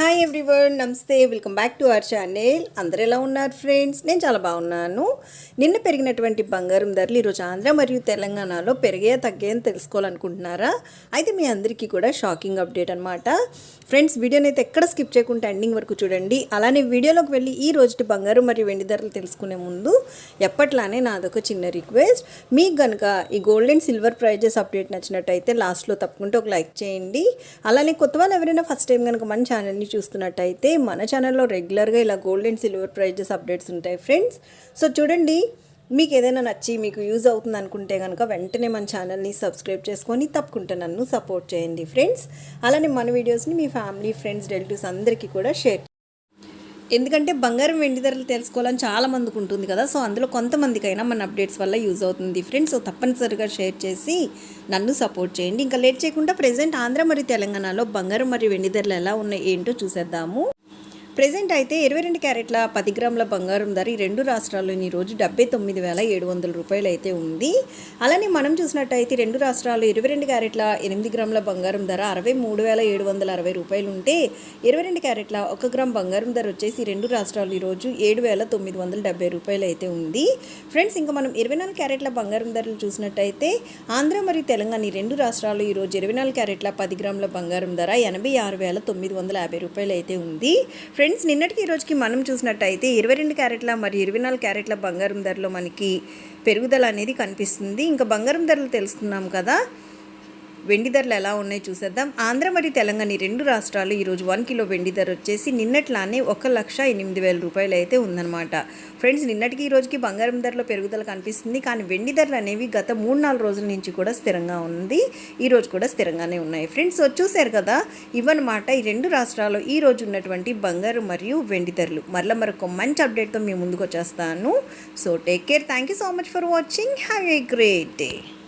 Hi everyone నమస్తే. Welcome back to our channel అందరు ఎలా ఉన్నారు ఫ్రెండ్స్ నేను చాలా బాగున్నాను. నిన్న పెరిగినటువంటి బంగారం ధరలు ఈరోజు ఆంధ్ర మరియు తెలంగాణలో పెరిగే తగ్గాయని తెలుసుకోవాలనుకుంటున్నారా? అయితే మీ అందరికీ కూడా షాకింగ్ అప్డేట్ అనమాట ఫ్రెండ్స్ వీడియోని అయితే ఎక్కడ స్కిప్ చేయకుండా ఎండింగ్ వరకు చూడండి. అలానే వీడియోలోకి వెళ్ళి ఈ రోజుటి బంగారం మరియు వెండి ధరలు తెలుసుకునే ముందు ఎప్పట్లానే నాదొక చిన్న రిక్వెస్ట్ మీకు కనుక ఈ gold and silver prices update నచ్చినట్టయితే లాస్ట్లో తప్పకుండా ఒక లైక్ చేయండి. అలానే కొత్త వాళ్ళు ఎవరైనా ఫస్ట్ టైం కనుక మన ఛానల్ని చూస్తున్నట్టయితే మన ఛానల్లో రెగ్యులర్గా ఇలా gold and silver prices updates ఉంటాయి ఫ్రెండ్స్ సో చూడండి మీకు ఏదైనా నచ్చి మీకు యూజ్ అవుతుంది అనుకుంటే కనుక వెంటనే మన ఛానల్ని సబ్స్క్రైబ్ చేసుకొని తప్పకుండా నన్ను సపోర్ట్ చేయండి ఫ్రెండ్స్ అలానే మన వీడియోస్ని మీ ఫ్యామిలీ ఫ్రెండ్స్ రిలేటివ్స్ అందరికీ కూడా షేర్ ఎందుకంటే బంగారం వెండి ధరలు తెలుసుకోవాలని చాలా మందికి ఉంటుంది కదా. సో అందులో కొంతమందికైనా మన అప్డేట్స్ వల్ల యూజ్ అవుతుంది ఫ్రెండ్స్. సో తప్పనిసరిగా షేర్ చేసి నన్ను సపోర్ట్ చేయండి. ఇంకా లేట్ చేయకుండా ప్రజెంట్ ఆంధ్ర మరియు తెలంగాణలో బంగారం మరియు వెండి ధరలు ఎలా ఉన్నాయి ఏంటో చూసేద్దాము. ప్రజెంట్ అయితే ఇరవై రెండు క్యారెట్ల పది గ్రాముల బంగారం ధర ఈ రెండు రాష్ట్రాల్లోని ఈరోజు డెబ్బై తొమ్మిది వేల ఏడు వందల రూపాయలు అయితే ఉంది. అలానే మనం చూసినట్టయితే రెండు రాష్ట్రాలు ఇరవై రెండు క్యారెట్ల ఎనిమిది గ్రాముల బంగారం ధర అరవై మూడు వేల ఏడు వందల అరవై రూపాయలు ఉంటే ఇరవై రెండు క్యారెట్ల ఒక గ్రామ్ బంగారం ధర వచ్చేసి రెండు రాష్ట్రాలు ఈరోజు ఏడు వేల తొమ్మిది వందల డెబ్బై రూపాయలు అయితే ఉంది. ఫ్రెండ్స్ ఇంకా మనం ఇరవై నాలుగు క్యారెట్ల బంగారం ధరలు చూసినట్టయితే ఆంధ్ర మరియు తెలంగాణ ఈ రెండు రాష్ట్రాలు ఈరోజు ఇరవై నాలుగు క్యారెట్ల పది గ్రాముల బంగారం ధర ఎనభై ఆరు వేల తొమ్మిది వందల యాభై రూపాయలు అయితే ఉంది. ఫ్రెండ్స్ ఫ్రెండ్స్ నిన్నటికి ఈ రోజుకి మనం చూసినట్టయితే ఇరవై రెండు క్యారెట్ల మరియు ఇరవై నాలుగు క్యారెట్ల బంగారం ధరలో మనకి పెరుగుదల అనేది కనిపిస్తుంది. ఇంకా బంగారం ధరలు తెలుసుకున్నాం కదా. వెండి ధరలు ఎలా ఉన్నాయి చూసేద్దాం. ఆంధ్ర మరియు తెలంగాణ రెండు రాష్ట్రాలు ఈరోజు వన్ కిలో వెండి ధర వచ్చేసి నిన్నట్లానే ఒక లక్ష ఎనిమిది వేల రూపాయలు అయితే ఉందన్నమాట. ఫ్రెండ్స్ నిన్నటికి ఈ రోజుకి బంగారం ధరలో పెరుగుదల కనిపిస్తుంది. కానీ వెండి ధరలు అనేవి గత మూడు నాలుగు రోజుల నుంచి కూడా స్థిరంగా ఉంది. ఈ రోజు కూడా స్థిరంగానే ఉన్నాయి. ఫ్రెండ్స్ సో చూశారు కదా? ఇవన్నమాట ఈ రెండు రాష్ట్రాల్లో ఈ రోజు ఉన్నటువంటి బంగారు మరియు వెండి ధరలు. మరల మరొక మంచి అప్డేట్తో మీ ముందుకు వచ్చేస్తాను. So take care thank you so much for watching have a great day